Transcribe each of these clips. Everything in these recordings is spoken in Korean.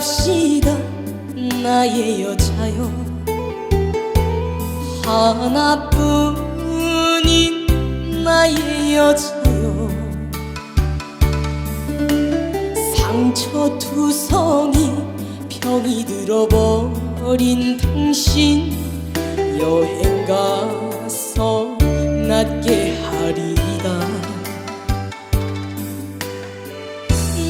갑시다. 나의 여자여 하나뿐인 나의 여자여 상처투성이 병이 들어버린 당신 여행 가서 낫게 하리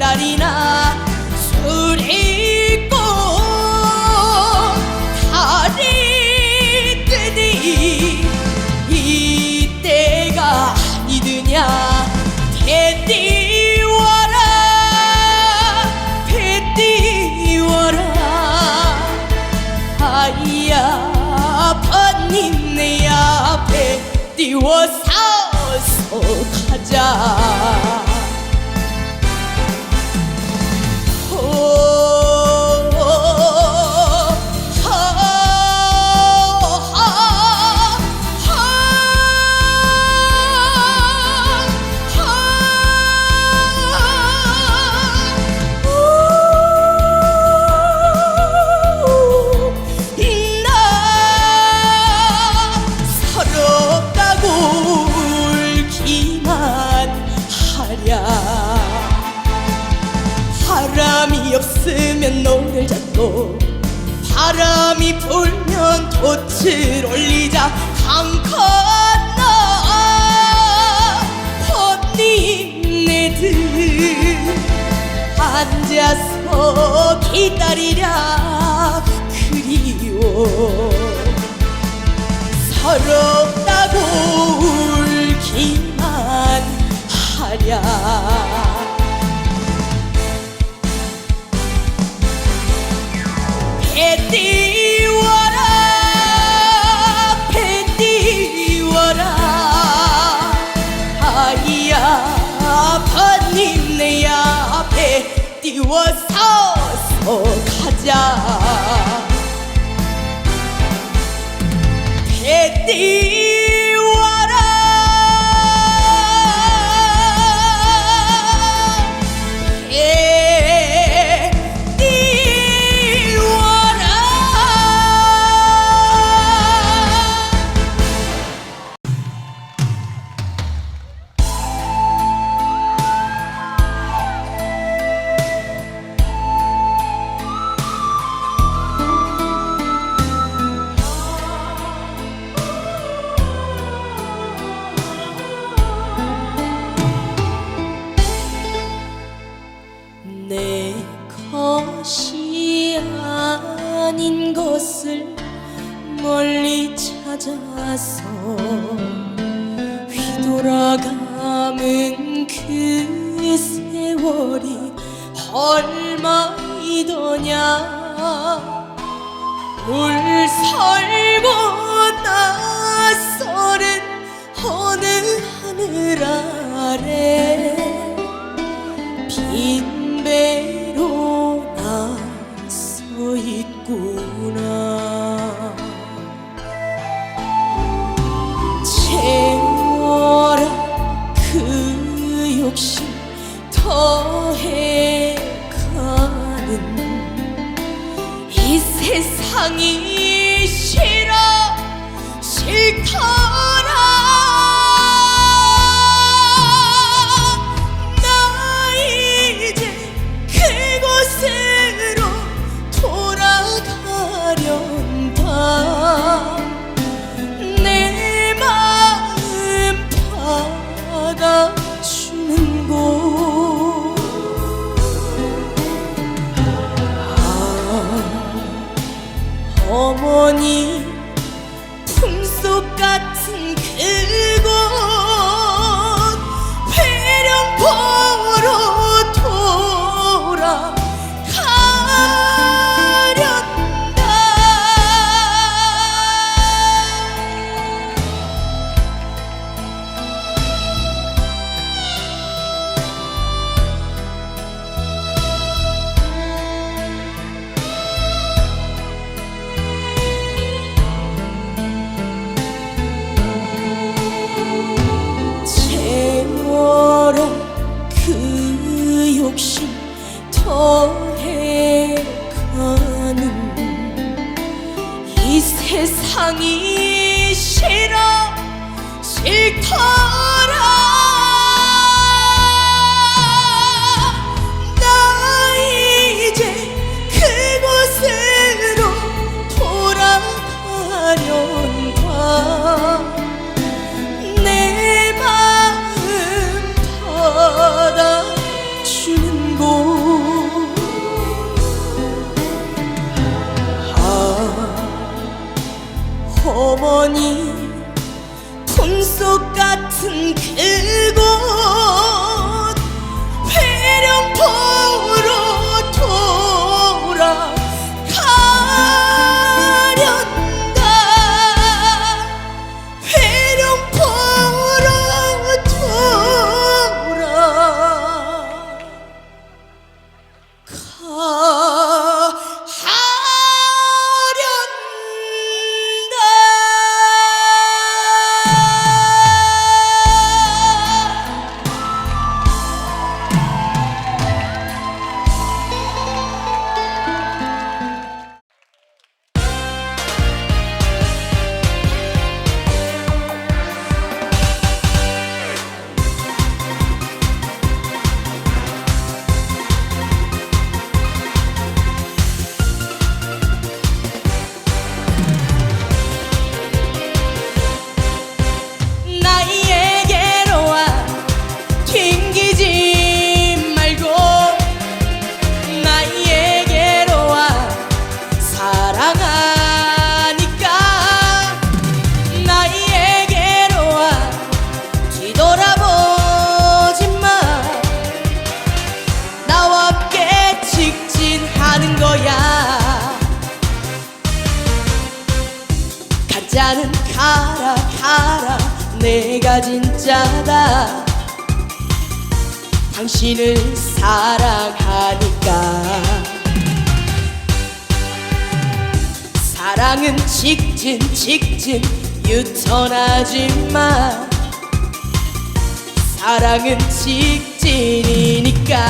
Darina Sur'i 서럽다고 울기만 하랴. 배 띄워라 배 띄워라. 아이야 아버님 내 앞에 띄워서서 가자. 얼마이더냐? 울 설고 낯설은 어느 하늘 아래? 빈 배로 나서 있구나. 채워라 그 욕심 더해. 향이 싫어 싫다. Oh. 직진 직진 유턴하지만 사랑은 직진이니까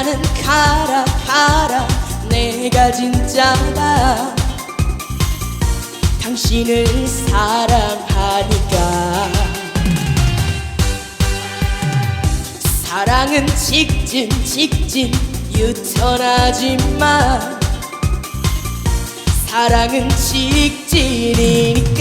가짜는 가라 가라 내가 진짜다. 당신을 사랑하니까. 사랑은 직진 직진 유턴하지만. 사랑은 직진이니까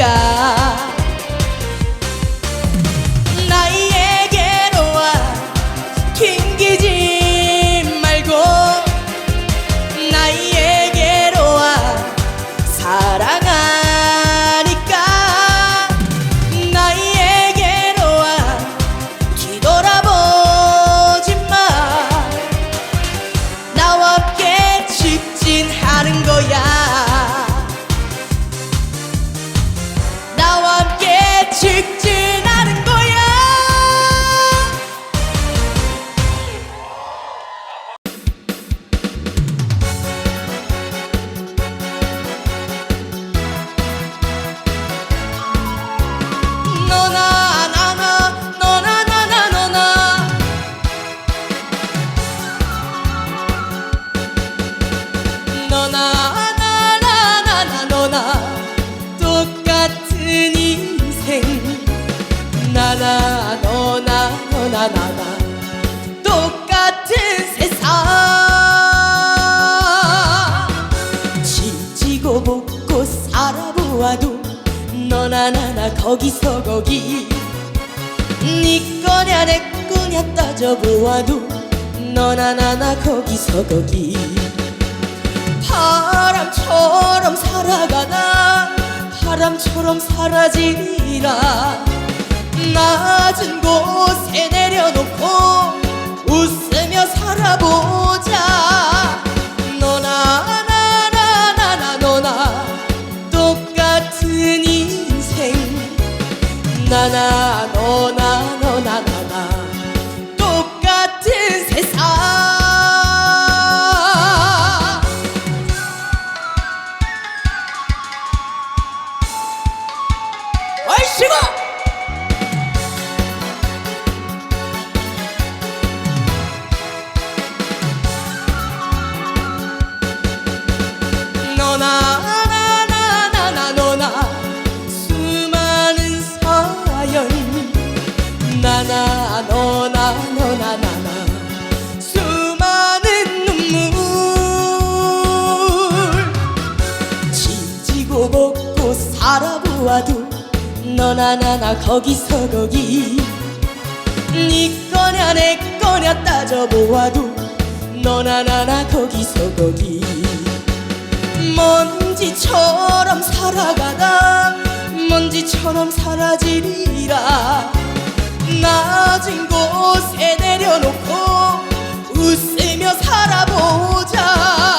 나 너나 나나 똑같은 세상. 지지고 볶고 살아보아도 너나 나나 거기서 거기. 네 거냐 내 거냐 따져보아도 너나 나나 거기서 거기. 바람처럼 살아가나? 바람처럼 사라지리라 낮은 곳에 내려놓고 웃으며 살아보자 너나 나나 거기서 거기. 네 거냐 내 거냐 따져보아도 너나 나나 거기서 거기. 먼지처럼 살아가다 먼지처럼 사라지리라. 낮은 곳에 내려놓고 웃으며 살아보자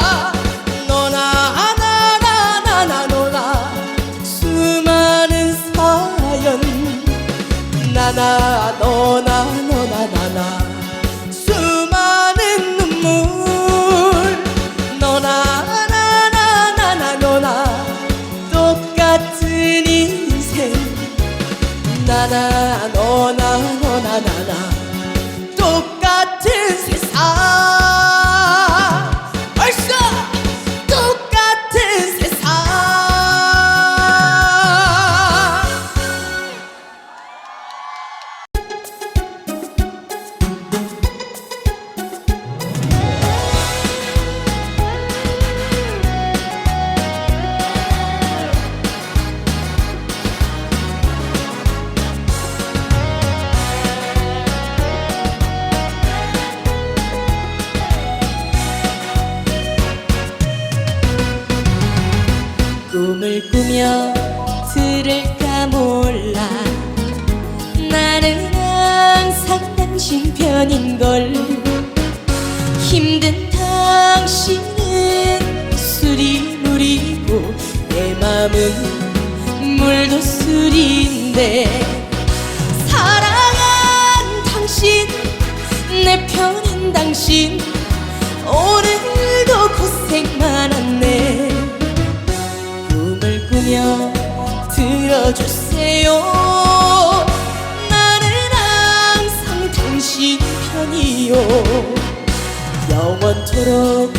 그토록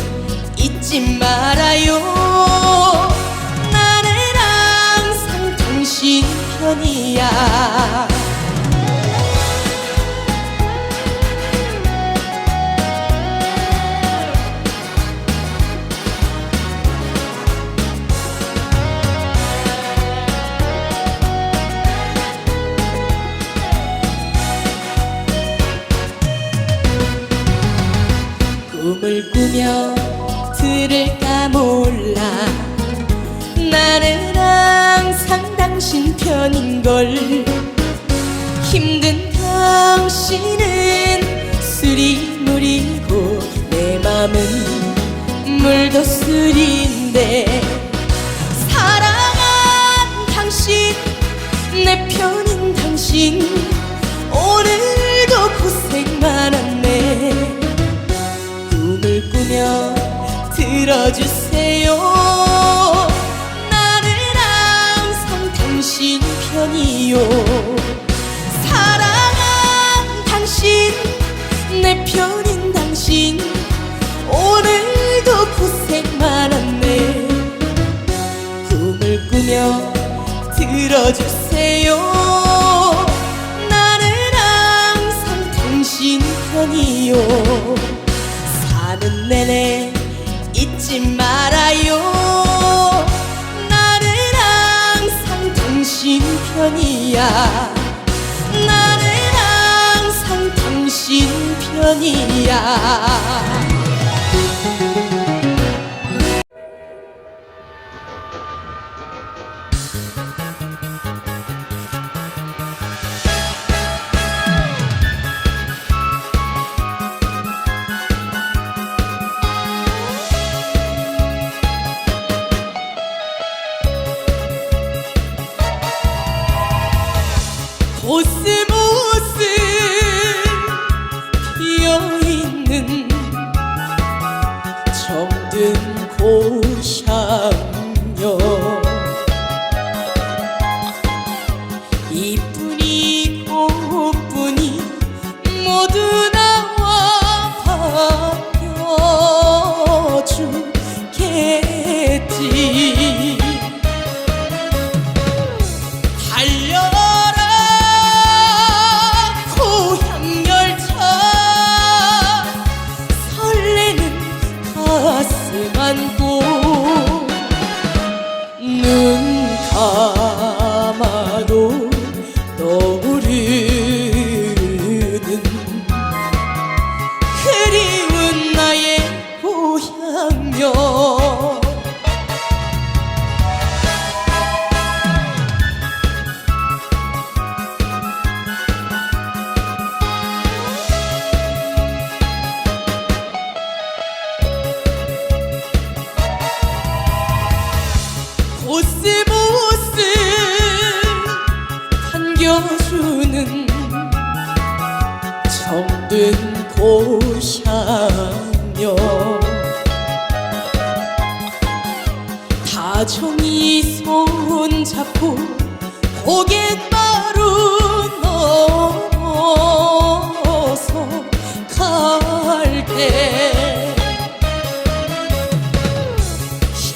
잊지 말아요. 들을까 몰라. 나는 항상 당신 편인걸. 힘든 당신은 술이 물이고 내 맘은 물도 술이 아니요. 사랑한 당신 내 편인 당신 오늘도 고생 많았네. 꿈을 꾸며 들어주세요. 나는 항상 당신 편이요. 啊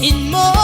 in more